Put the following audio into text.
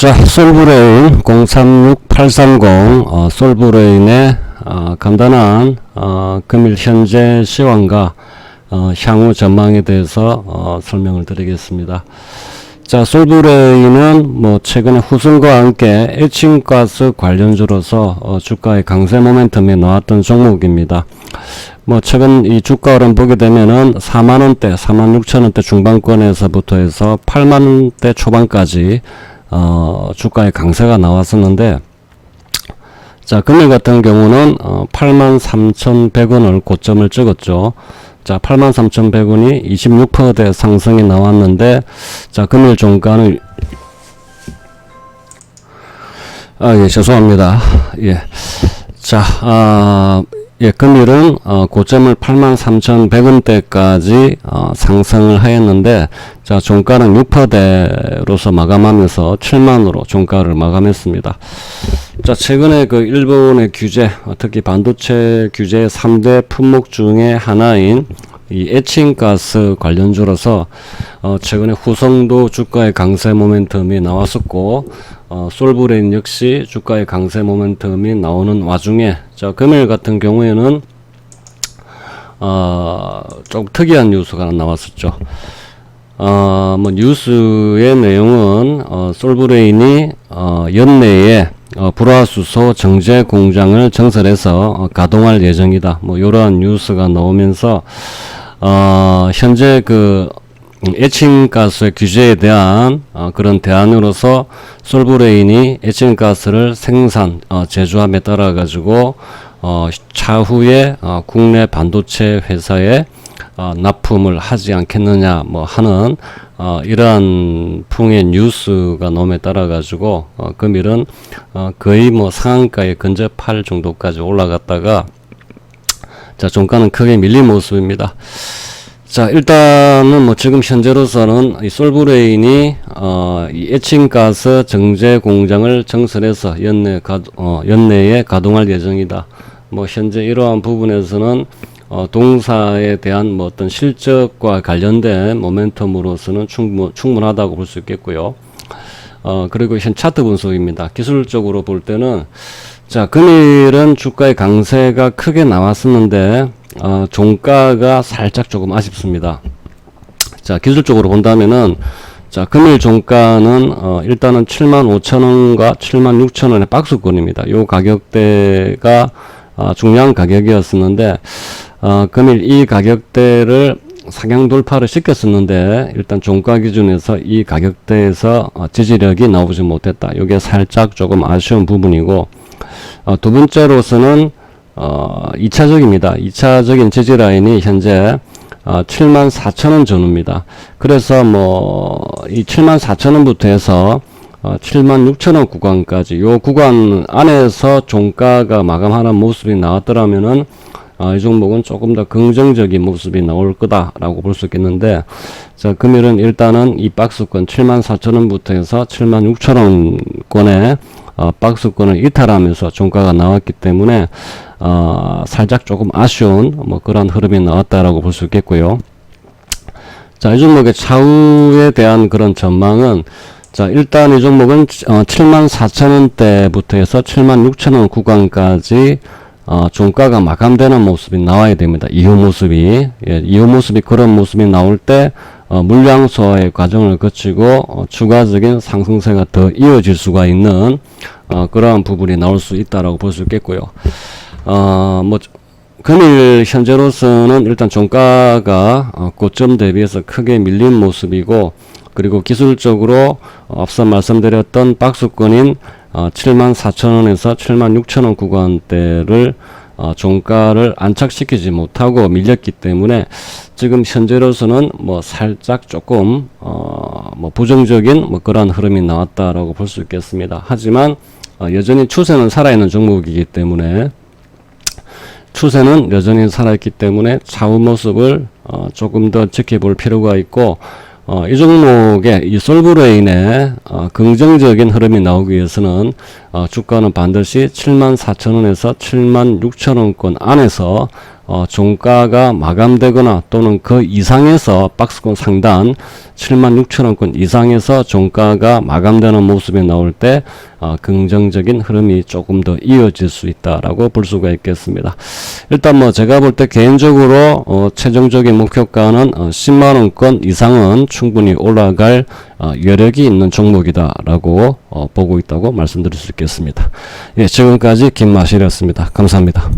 자, 솔브레인 036830 어, 솔브레인의 어, 간단한 어, 금일 현재 시황과 어, 향후 전망에 대해서 어, 설명을 드리겠습니다. 자, 솔브레인은 뭐 최근에 후순과 함께 에칭가스 관련주로서 어, 주가의 강세 모멘텀이 나왔던 종목입니다. 뭐 최근 이 주가 흐름 보게 되면은 4만 원대, 4만 6천 원대 중반권에서부터 해서 8만 원대 초반까지 어, 주가의 강세가 나왔었는데 자, 금일 같은 경우는 어, 83,100원을 고점을 찍었죠. 자, 83,100원이 26%대 상승이 나왔는데 자, 금일 종가는 아, 예, 죄송합니다. 예. 자, 아, 예, 금일은 어, 고점을 83,100원대까지 어, 상승을 하였는데 자, 종가는 6%대로서 마감하면서 7만으로 종가를 마감했습니다. 자, 최근에 그 일본의 규제, 어, 특히 반도체 규제 3대 품목 중에 하나인 이 에칭가스 관련주로서 어, 최근에 후성도 주가의 강세 모멘텀이 나왔었고 어, 솔브레인 역시 주가의 강세 모멘텀이 나오는 와중에 자 금일 같은 경우에는 어, 좀 특이한 뉴스가 나왔었죠. 어, 뭐 뉴스의 내용은 어, 솔브레인이 어, 연내에 어, 불화수소 정제 공장을 증설해서 어, 가동할 예정이다. 뭐 이러한 뉴스가 나오면서 어, 현재 그 에칭가스의 규제에 대한 어, 그런 대안으로서 솔브레인이 에칭가스를 생산 어, 제조함에 따라 가지고 어, 차후에 어, 국내 반도체 회사에 어, 납품을 하지 않겠느냐 뭐 하는 어, 이러한 풍의 뉴스가 나옴에 따라 가지고 어, 금일은 어, 거의 뭐 상한가에 근접할 정도까지 올라갔다가 자 종가는 크게 밀린 모습입니다. 자 일단은 뭐 지금 현재로서는 이 솔브레인이 어, 이 에칭가스 정제 공장을 증설해서 연내 가, 어, 연내에 가동할 예정이다. 뭐 현재 이러한 부분에서는 어, 동사에 대한 뭐 어떤 실적과 관련된 모멘텀으로서는 충분, 충분하다고 볼 수 있겠고요. 어, 그리고 현 차트 분석입니다. 기술적으로 볼 때는 자, 금일은 주가의 강세가 크게 나왔었는데 어, 종가가 살짝 조금 아쉽습니다. 자, 기술적으로 본다면은 자, 금일 종가는 어, 일단은 75,000원과 76,000원의 박스권입니다. 요 가격대가 어, 중요한 가격이었었는데 어, 금일 이 가격대를 상향 돌파를 시켰었는데 일단 종가 기준에서 이 가격대에서 어, 지지력이 나오지 못했다. 이게 살짝 조금 아쉬운 부분이고 어, 두 번째로서는 어, 2차적입니다. 2차적인 지지 라인이 현재 어, 7만 4천원 전후입니다. 그래서 뭐 이 7만 4천원부터 해서 어, 7만 6천원 구간까지 요 구간 안에서 종가가 마감하는 모습이 나왔더라면은 어, 이 종목은 조금 더 긍정적인 모습이 나올 거다라고 볼 수 있겠는데 자 금일은 일단은 이 박스권 7만 4천원부터 해서 7만 6천원권에 어, 박스권을 이탈하면서 종가가 나왔기 때문에 어, 살짝 조금 아쉬운 뭐 그런 흐름이 나왔다라고 볼 수 있겠고요. 자, 이 종목의 차후에 대한 그런 전망은 자, 일단 이 종목은 어, 7만 4천원대부터 해서 7만 6천원 구간까지 어, 종가가 마감되는 모습이 나와야 됩니다. 이후 모습이 예, 이후 모습이 그런 모습이 나올 때 어, 물량 소화의 과정을 거치고 어, 추가적인 상승세가 더 이어질 수가 있는 어, 그러한 부분이 나올 수 있다라고 볼 수 있겠고요. 어, 뭐 금일 현재로서는 일단 종가가 어, 고점 대비해서 크게 밀린 모습이고 그리고 기술적으로 어, 앞서 말씀드렸던 박스권인 어, 7만 4천원에서 7만 6천원 구간대를 어, 종가를 안착시키지 못하고 밀렸기 때문에 지금 현재로서는 뭐 살짝 조금 어, 뭐 부정적인 뭐 그런 흐름이 나왔다라고 볼 수 있겠습니다. 하지만 어, 여전히 추세는 살아있는 종목이기 때문에 추세는 여전히 살아있기 때문에 차후 모습을 어, 조금 더 지켜볼 필요가 있고 어, 이 종목의 이 솔브레인의 어, 긍정적인 흐름이 나오기 위해서는 어, 주가는 반드시 7만 4천 원에서 7만 6천 원권 안에서 어, 종가가 마감되거나 또는 그 이상에서 박스권 상단 7만 6천 원권 이상에서 종가가 마감되는 모습이 나올 때 어, 긍정적인 흐름이 조금 더 이어질 수 있다라고 볼 수가 있겠습니다. 일단 뭐 제가 볼 때 개인적으로 어, 최종적인 목표가는 어, 10만 원권 이상은 충분히 올라갈 어, 여력이 있는 종목이다라고 어, 보고 있다고 말씀드릴 수 있겠습니다. 예, 지금까지 김마실이었습니다. 감사합니다.